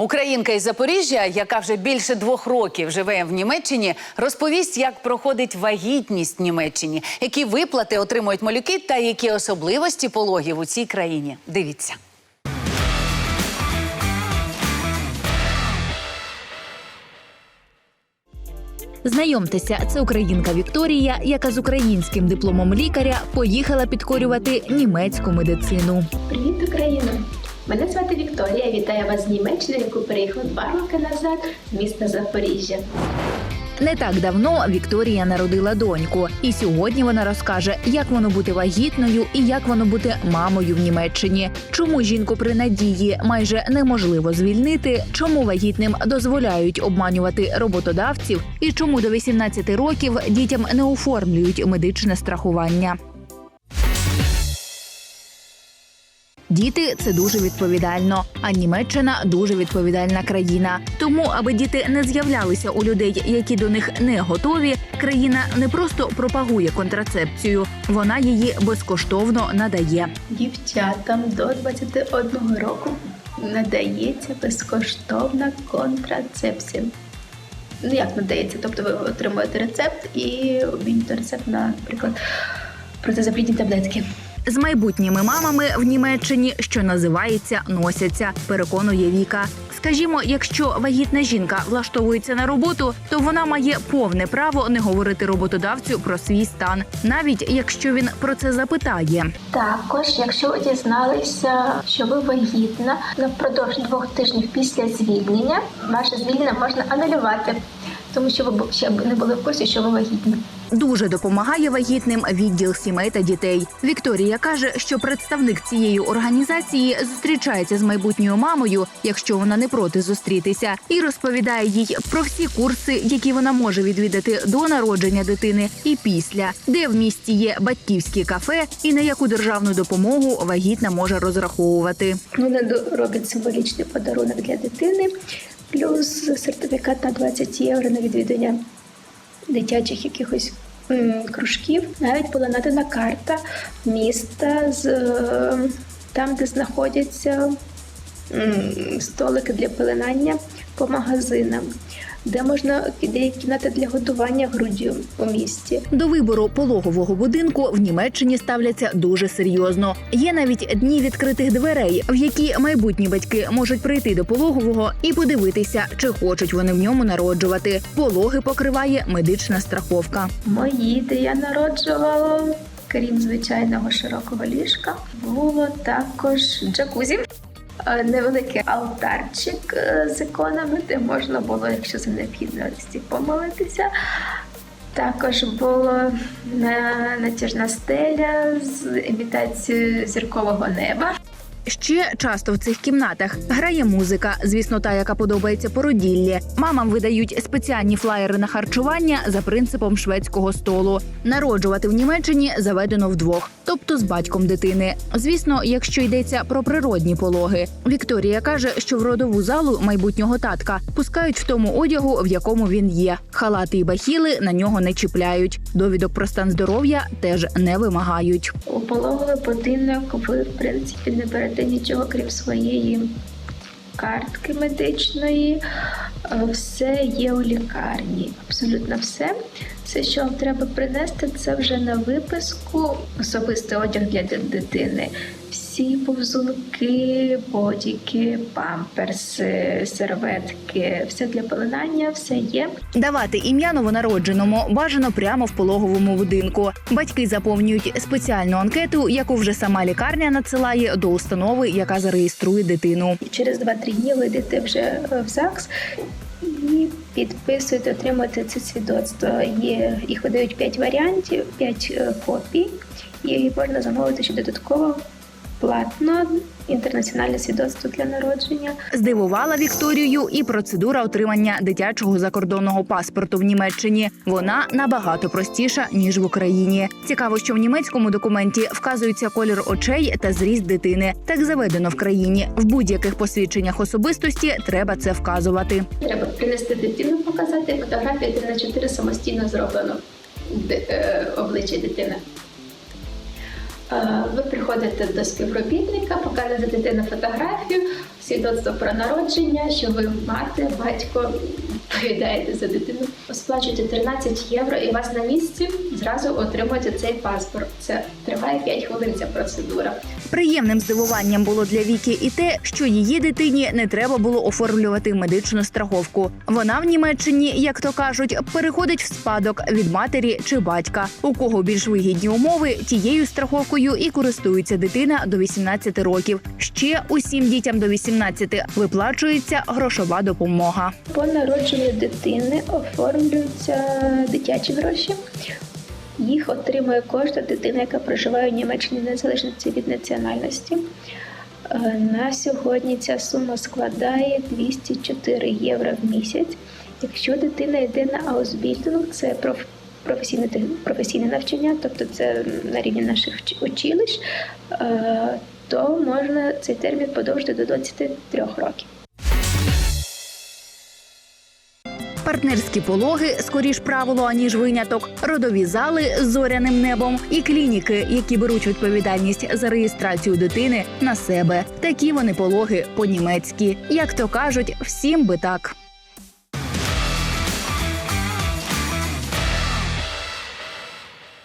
Українка із Запоріжжя, яка вже більше двох років живе в Німеччині, розповість, як проходить вагітність в Німеччині, які виплати отримують малюки та які особливості пологів у цій країні. Дивіться. Знайомтеся, це українка Вікторія, яка з українським дипломом лікаря поїхала підкорювати німецьку медицину. Привіт, Україна! Мене звати Вікторія. Вітаю вас з Німеччини, яку переїхала два роки назад з міста Запоріжжя. Не так давно Вікторія народила доньку, і сьогодні вона розкаже, як воно бути вагітною і як воно бути мамою в Німеччині. Чому жінку при надії майже неможливо звільнити, чому вагітним дозволяють обманювати роботодавців, і чому до 18 років дітям не оформлюють медичне страхування. Діти це дуже відповідально, а Німеччина дуже відповідальна країна. Тому, аби діти не з'являлися у людей, які до них не готові, країна не просто пропагує контрацепцію, вона її безкоштовно надає. Дівчатам до 21 року надається безкоштовна контрацепція. Ну як надається? Тобто ви отримуєте рецепт і обмінюєте рецепт на, наприклад, протизаплідні таблетки. З майбутніми мамами в Німеччині, що називається, носяться, переконує Віка. Скажімо, якщо вагітна жінка влаштовується на роботу, то вона має повне право не говорити роботодавцю про свій стан, навіть якщо він про це запитає. Також, якщо дізналися, що ви вагітна впродовж двох тижнів після звільнення, ваше звільнення можна анулювати, тому що ви ще не були в курсі, що ви вагітні. Дуже допомагає вагітним відділ сімей та дітей. Вікторія каже, що представник цієї організації зустрічається з майбутньою мамою, якщо вона не проти зустрітися, і розповідає їй про всі курси, які вона може відвідати до народження дитини і після, де в місті є батьківські кафе і на яку державну допомогу вагітна може розраховувати. Вони до- роблять символічний подарунок для дитини, плюс сертифікат на 20 євро на відвідання дитячих якихось кружків. Навіть була надана карта міста з е, там, де знаходяться столики для пеленання по магазинам, де можна де є кімната для годування груддю у місті. До вибору пологового будинку в Німеччині ставляться дуже серйозно. Є навіть дні відкритих дверей, в які майбутні батьки можуть прийти до пологового і подивитися, чи хочуть вони в ньому народжувати. Пологи покриває медична страховка. Мої, де я народжувала, крім звичайного широкого ліжка, було також джакузі. Е, Невеликий алтарчик е, з іконами, де можна було, якщо за необхідності, помолитися. Також була на- натяжна стеля з імітацією зіркового неба. Ще часто в цих кімнатах грає музика, звісно, та яка подобається породіллі. Мамам видають спеціальні флаєри на харчування за принципом шведського столу. Народжувати в Німеччині заведено вдвох, тобто з батьком дитини. Звісно, якщо йдеться про природні пологи. Вікторія каже, що в родову залу майбутнього татка пускають в тому одягу, в якому він є. Халати і бахіли на нього не чіпляють. Довідок про стан здоров'я теж не вимагають. У пологовий будинок ви, в принципі, не берете нічого, крім своєї картки медичної. Е, Все є у лікарні. Абсолютно все. Все, що вам треба принести, це вже на виписку особистий одяг для дитини. Всі повзунки, бодіки, памперси, серветки, все для пеленання, все є. Давати ім'я новонародженому бажано прямо в пологовому будинку. Батьки заповнюють спеціальну анкету, яку вже сама лікарня надсилає до установи, яка зареєструє дитину. Через 2-3 дні ви йдете вже е, в ЗАГС і підписуєте, отримуєте це свідоцтво. Є, їх видають 5 варіантів, 5 копій, і можна замовити ще додатково платно інтернаціональне свідоцтво для народження. Здивувала Вікторію і процедура отримання дитячого закордонного паспорту в Німеччині. Вона набагато простіша ніж в Україні. Цікаво, що в німецькому документі вказується колір очей та зріст дитини. Так заведено в країні. В будь-яких посвідченнях особистості треба це вказувати. Треба принести дитину, показати фотографію 3 на 4 самостійно зроблено е, обличчя дитини. Е, Ви приходите до співробітника, показуєте дитину фотографію, свідоцтво про народження, що ви мати, батько відповідаєте за дитину. Сплачуєте 13 євро, і вас на місці зразу отримуєте цей паспорт. Це триває 5 хвилин. Ця процедура. Приємним здивуванням було для Віки і те, що її дитині не треба було оформлювати медичну страховку. Вона в Німеччині, як то кажуть, переходить в спадок від матері чи батька. У кого більш вигідні умови, тією страховкою і користується дитина до 18 років. Ще усім дітям до 18 виплачується грошова допомога. По народженню дитини оформлюються дитячі гроші. Їх отримує кожна дитина, яка проживає в Німеччині незалежно від національності. Е, На сьогодні ця сума складає 204 євро в місяць. Якщо дитина йде на аусбільдинг, це проф- професійне, професійне навчання, тобто це на рівні наших училищ, е, то можна цей термін подовжити до 23 років. Партнерські пологи скоріш правило аніж виняток, родові зали з зоряним небом і клініки, які беруть відповідальність за реєстрацію дитини на себе. Такі вони пологи по-німецьки. Як то кажуть, всім би так.